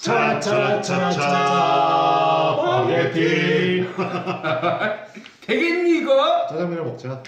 차차차차 파게티 되겠니 이거? 짜장면을 먹자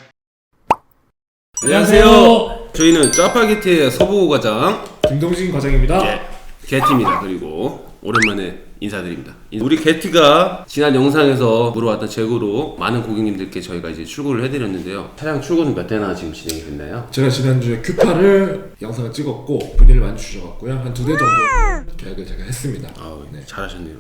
안녕하세요. 저희는 짜파게티의 서부 과장 김동진 과장입니다 예, 게티입니다. 그리고 오랜만에 인사드립니다. 우리 게티가 지난 영상에서 물어왔던 재고로 많은 고객님들께 저희가 이제 출고를 해드렸는데요. 차량 출고는 몇 대나 지금 진행이 됐나요? 제가 지난주에 큐파를 영상을 찍었고 문의를 많이 주셔갖고요 한 두 대 정도 계약을 제가 했습니다 아우, 네. 잘하셨네요.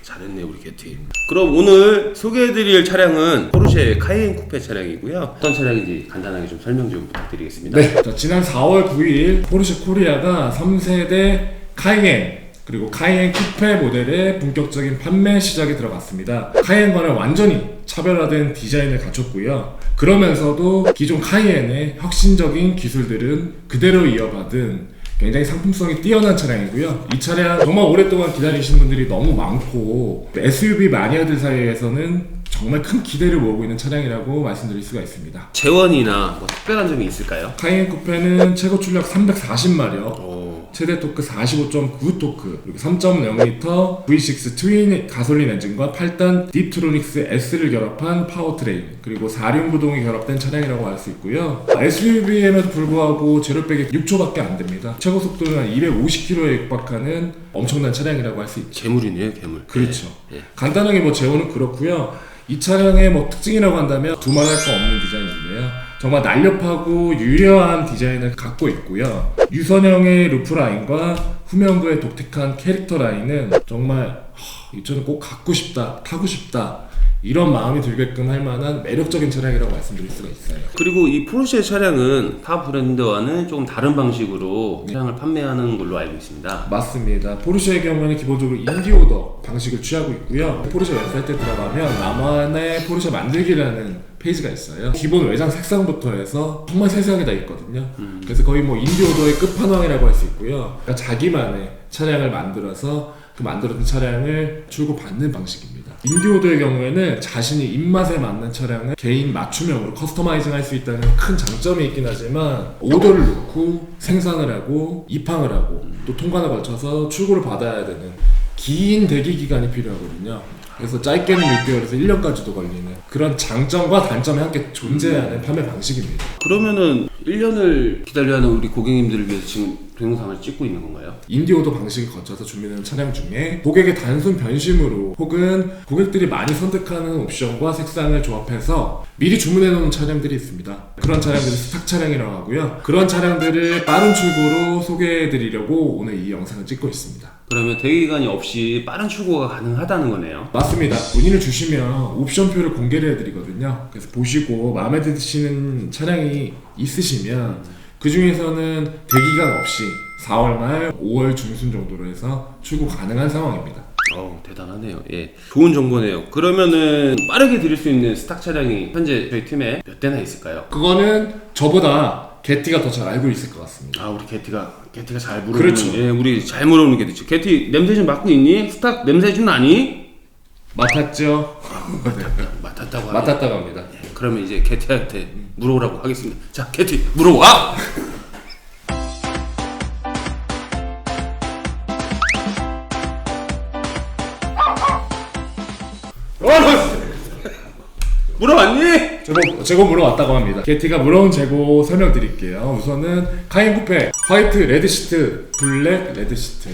잘했네요 우리 게티. 그럼 오늘 소개해드릴 차량은 포르쉐 카이엔 쿠페 차량이고요. 어떤 차량인지 간단하게 좀 설명 좀 부탁드리겠습니다. 네, 자, 지난 4월 9일 포르쉐 코리아가 3세대 카이엔 그리고 카이엔 쿠페 모델의 본격적인 판매 시작에 들어갔습니다. 카이엔과는 완전히 차별화된 디자인을 갖췄고요. 그러면서도 기존 카이엔의 혁신적인 기술들은 그대로 이어받은 굉장히 상품성이 뛰어난 차량이고요. 이 차량 정말 오랫동안 기다리시는 분들이 너무 많고 SUV 마니아들 사이에서는 정말 큰 기대를 모으고 있는 차량이라고 말씀드릴 수가 있습니다. 재원이나 뭐 특별한 점이 있을까요? 카이엔 쿠페는 최고 출력 340마력, 오, 최대 토크 45.9 토크, 그리고 3.0L V6 트윈 가솔린 엔진과 8단 딥트로닉스 S를 결합한 파워트레인, 그리고 4륜 구동이 결합된 차량이라고 할수 있고요. SUV임에도 불구하고 제로백이 6초밖에 안 됩니다. 최고 속도는 한 250km에 육박하는 엄청난 차량이라고 할 수 있죠. 괴물이네요, 괴물. 그렇죠. 예, 예. 간단하게 뭐 제호는 그렇고요. 이 차량의 뭐 특징이라고 한다면 두말할 거 없는 디자인인데요. 정말 날렵하고 유려한 디자인을 갖고 있고요. 유선형의 루프 라인과 후면부의 독특한 캐릭터 라인은 정말 하, 이 차는 꼭 갖고 싶다, 타고 싶다 이런 마음이 들게끔 할 만한 매력적인 차량이라고 말씀드릴 수가 있어요. 그리고 이 포르쉐 차량은 타 브랜드와는 조금 다른 방식으로 차량을 판매하는 걸로 알고 있습니다. 맞습니다. 포르쉐의 경우에는 기본적으로 인디오더 방식을 취하고 있고요. 포르쉐 웹사이트에 들어가면 나만의 포르쉐 만들기라는 페이지가 있어요. 기본 외장 색상부터 해서 정말 세세하게 다 있거든요. 그래서 거의 뭐 인디오더의 끝판왕이라고 할 수 있고요. 그러니까 자기만의 차량을 만들어서 그 만들었던 차량을 출고받는 방식입니다. 인디오더의 경우에는 자신이 입맛에 맞는 차량을 개인 맞춤형으로 커스터마이징 할 수 있다는 큰 장점이 있긴 하지만 오더를 놓고 생산을 하고 입항을 하고 또 통관을 거쳐서 출고를 받아야 되는 긴 대기 기간이 필요하거든요. 그래서 짧게는 6개월에서 1년까지도 걸리는 그런 장점과 단점이 함께 존재하는 판매 방식입니다. 그러면은 1년을 기다려야 하는 우리 고객님들을 위해서 지금 동영상을 찍고 있는 건가요? 인디오도 방식을 거쳐서 준비되는 차량 중에 고객의 단순 변심으로 혹은 고객들이 많이 선택하는 옵션과 색상을 조합해서 미리 주문해 놓은 차량들이 있습니다. 그런 차량들을 스탁 차량이라고 하고요. 그런 차량들을 빠른 출고로 소개해 드리려고 오늘 이 영상을 찍고 있습니다. 그러면 대기기간이 없이 빠른 출고가 가능하다는 거네요. 맞습니다. 문의를 주시면 옵션표를 공개를 해드리거든요. 그래서 보시고 마음에 드시는 차량이 있으시면 그 중에서는 대기간 없이 4월 말 5월 중순 정도로 해서 출고 가능한 상황입니다. 어 대단하네요. 예, 좋은 정보네요. 그러면은 빠르게 드릴 수 있는 스탁 차량이 현재 저희 팀에 몇 대나 있을까요? 그거는 저보다 게티가 더 잘 알고 있을 것 같습니다. 아 우리 게티가 게티가 잘 물어보는 그렇죠. 예 우리 잘 물어보는 게티죠. 게티 냄새 좀 맡고 있니? 스탁 냄새 좀 나니? 맡았죠? 맡았다고 하네. 맡았다고 합니다. 예, 그러면 이제 게티한테 물어보라고 하겠습니다. 자 게티 물어봐. 물어봤니? 제가, 제가 물어왔다고 합니다. 게티가 물어온 재고 설명드릴게요. 우선은 카인 쿠페 화이트 레드 시트, 블랙 레드 시트,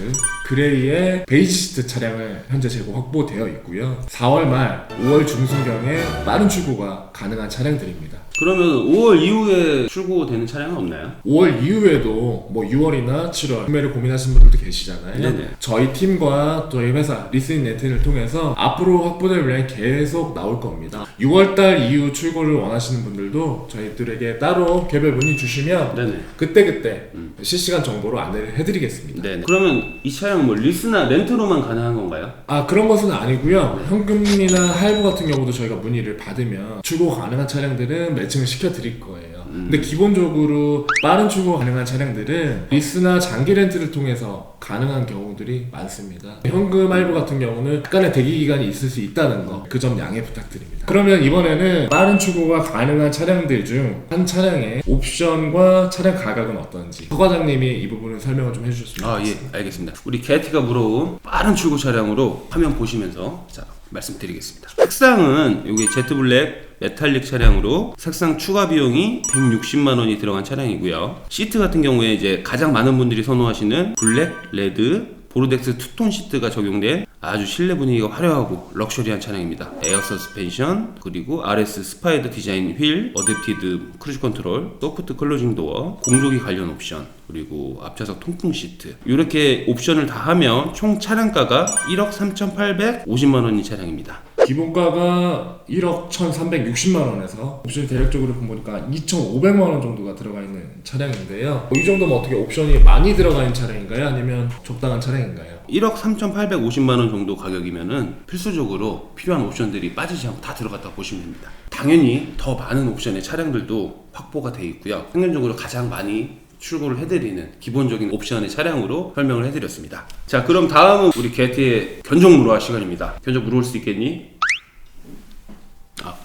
그레이의 베이지 시트 차량을 현재 재고 확보되어 있고요. 4월 말 5월 중순경에 빠른 출고가 가능한 차량들입니다. 그러면 5월 이후에 출고되는 차량은 없나요? 5월 이후에도 뭐 6월이나 7월 구매를 고민하시는 분들도 계시잖아요. 네네. 저희 팀과 저희 회사 리스닝 네트를 통해서 앞으로 확보될 물량이 계속 나올 겁니다. 6월달 이후 출고를 원하시는 분들도 저희들에게 따로 개별 문의 주시면 네네. 그때그때 실시간 정보로 안내를 해드리겠습니다. 네. 그러면 이 차량은 뭐 리스나 렌트로만 가능한 건가요? 아 그런 것은 아니고요. 현금이나 할부 같은 경우도 저희가 문의를 받으면 출고 가능한 차량들은 매칭을 시켜드릴 거예요. 근데 기본적으로 빠른 출고 가능한 차량들은 리스나 장기 렌트를 통해서 가능한 경우들이 많습니다. 현금 할부 같은 경우는 약간의 대기 기간이 있을 수 있다는 거 그 점 양해 부탁드립니다. 그러면 이번에는 빠른 출고가 가능한 차량들 중 한 차량의 옵션과 차량 가격은 어떤지 서 과장님이 이 부분을 설명을 좀 해주셨으면 아, 예, 좋겠습니다. 알겠습니다. 우리 게티가 물어온 빠른 출고 차량으로 화면 보시면서 자, 말씀드리겠습니다. 색상은 여기 제트 블랙 메탈릭 차량으로 색상 추가 비용이 160만 원이 들어간 차량이고요. 시트 같은 경우에 이제 가장 많은 분들이 선호하시는 블랙, 레드, 보르덱스 투톤 시트가 적용된 아주 실내 분위기가 화려하고 럭셔리한 차량입니다. 에어 서스펜션, 그리고 RS 스파이더 디자인 휠, 어댑티드 크루즈 컨트롤, 소프트 클로징 도어, 공조기 관련 옵션, 그리고 앞좌석 통풍 시트. 이렇게 옵션을 다 하면 총 차량가가 1억 3,850만 원인 차량입니다. 기본가가 1억 1,360만 원에서 옵션이 대략적으로 보니까 2,500만 원 정도가 들어가 있는 차량인데요. 이 정도면 어떻게 옵션이 많이 들어가 있는 차량인가요? 아니면 적당한 차량인가요? 1억 3,850만 원 정도 가격이면은 필수적으로 필요한 옵션들이 빠지지 않고 다 들어갔다 보시면 됩니다. 당연히 더 많은 옵션의 차량들도 확보가 돼 있고요. 평균적으로 가장 많이 출고를 해드리는 기본적인 옵션의 차량으로 설명을 해드렸습니다. 자, 그럼 다음은 우리 게티의 견적 물어할 시간입니다. 견적 물어올 수 있겠니?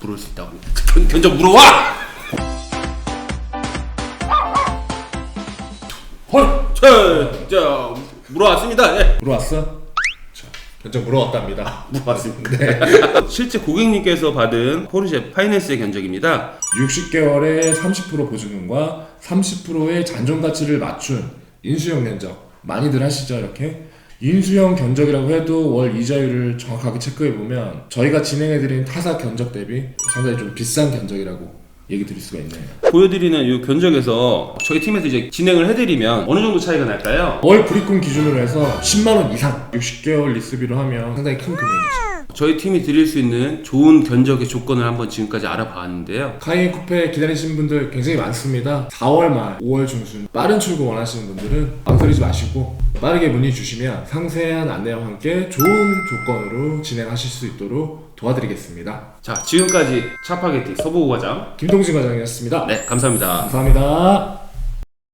아, 물어올 수 있다고 합니다. 견, 견적 물어와! 헐! 자, 자 물어왔습니다. 예. 물어왔어? 자, 견적 물어왔답니다. 물어왔습니다. 실제 고객님께서 받은 포르쉐 파이낸스의 견적입니다. 60개월에 30% 보증금과 30%의 잔존 가치를 맞춘 인수형 견적 많이들 하시죠 이렇게 인수형 견적이라고 해도 월 이자율을 정확하게 체크해 보면 저희가 진행해 드린 타사 견적 대비 상당히 좀 비싼 견적이라고 얘기 드릴 수가 있네요. 보여드리는 이 견적에서 저희 팀에서 이제 진행을 해드리면 어느 정도 차이가 날까요? 월 불입금 기준으로 해서 10만 원 이상 60개월 리스비로 하면 상당히 큰 금액이죠. 저희 팀이 드릴 수 있는 좋은 견적의 조건을 한번 지금까지 알아봤는데요. 카이엔 쿠페 기다리시는 분들 굉장히 많습니다. 4월 말, 5월 중순 빠른 출고 원하시는 분들은 망설이지 마시고 빠르게 문의 주시면 상세한 안내와 함께 좋은 조건으로 진행하실 수 있도록 도와드리겠습니다. 자, 지금까지 차파게티 서보고 과장. 김동진 과장이었습니다. 네, 감사합니다. 감사합니다.